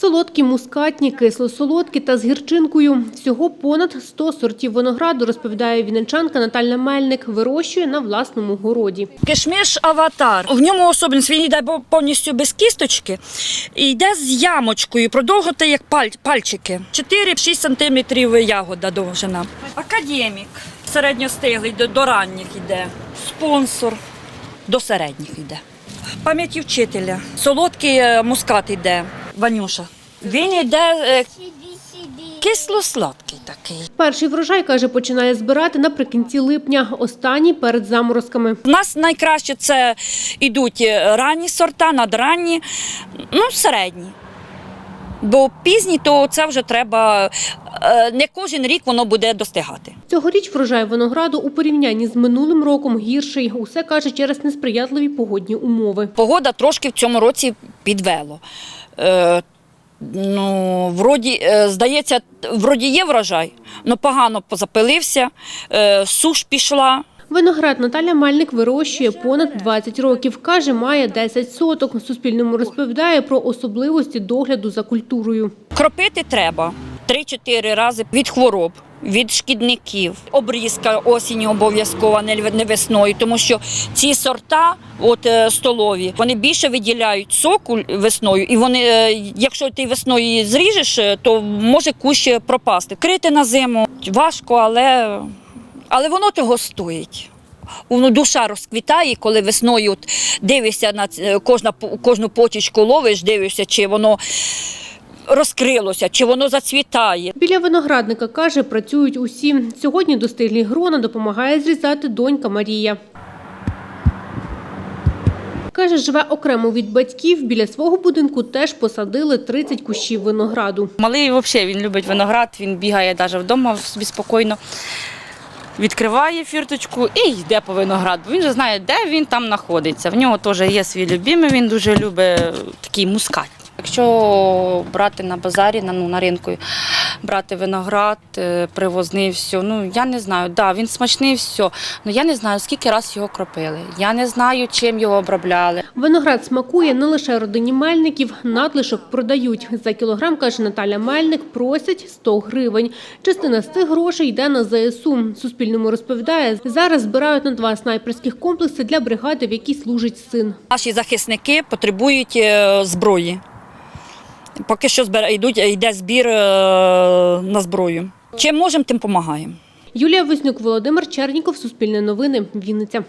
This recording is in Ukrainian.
Солодкі, мускатні, кисло-солодкі та з гірчинкою. Всього понад 100 сортів винограду, розповідає вінничанка Наталя Мельник, вирощує на власному городі. Кишміш аватар. В ньому особливість він йде повністю без кісточки і йде з ямочкою, продовготи як пальчики. 4-6 сантиметрів ягода довжина. Академік середньостиглий до, ранніх йде. Спонсор до середніх йде. Пам'яті вчителя. Солодкий е, мускат йде. Ванюша. Він йде е, кисло-сладкий такий. Перший врожай, каже, починає збирати наприкінці липня, останній перед заморозками. У нас найкраще це йдуть ранні сорта, надранні, ну, середні. Бо пізні, то це вже треба, е, не кожен рік воно буде достигати. Цьогоріч врожай винограду у порівнянні з минулим роком гірший. Усе каже через несприятливі погодні умови. Погода трошки в цьому році підвело. Е, ну, вроді, е, здається, вроді є врожай, але погано позапилився, е, суш пішла. Виноград Наталя Мельник вирощує понад 20 років. Каже, має 10 соток. Суспільному розповідає про особливості догляду за культурою. Кропити треба 3-4 рази від хвороб. Від шкідників, обрізка осінню обов'язкова, не весною, тому що ці сорта, от е, столові, вони більше виділяють соку весною, і вони, е, якщо ти весною її зріжеш, е, то може кущ пропасти. Крити на зиму важко, але, але воно того стоїть. Воно душа розквітає, коли весною от дивишся на кожна, кожну почечку ловиш, дивишся, чи воно розкрилося, чи воно зацвітає. Біля виноградника, каже, працюють усі. Сьогодні до достиглі грона допомагає зрізати донька Марія. Каже, живе окремо від батьків. Біля свого будинку теж посадили 30 кущів винограду. Малий взагалі він любить виноград, він бігає навіть вдома собі спокійно. Відкриває фірточку і йде по винограду. Він же знає, де він там знаходиться. В нього теж є свій любимий, він дуже любить такий мускат. Якщо брати на базарі, на, ну, на ринку, брати виноград, е, привозний, все, ну я не знаю, да, він смачний, все. але я не знаю, скільки раз його кропили. Я не знаю, чим його обробляли. Виноград смакує не лише родині мельників, надлишок продають. За кілограм, каже Наталя Мельник, просять 100 гривень. Частина з цих грошей йде на ЗСУ. Суспільному розповідає, зараз збирають на два снайперських комплекси для бригади, в якій служить син. Наші захисники потребують е, зброї. Поки що збира- йдуть, йде збір е, на зброю. Чим можемо, тим допомагаємо. Юлія Вознюк, Володимир Черніков, Суспільне новини, Вінниця.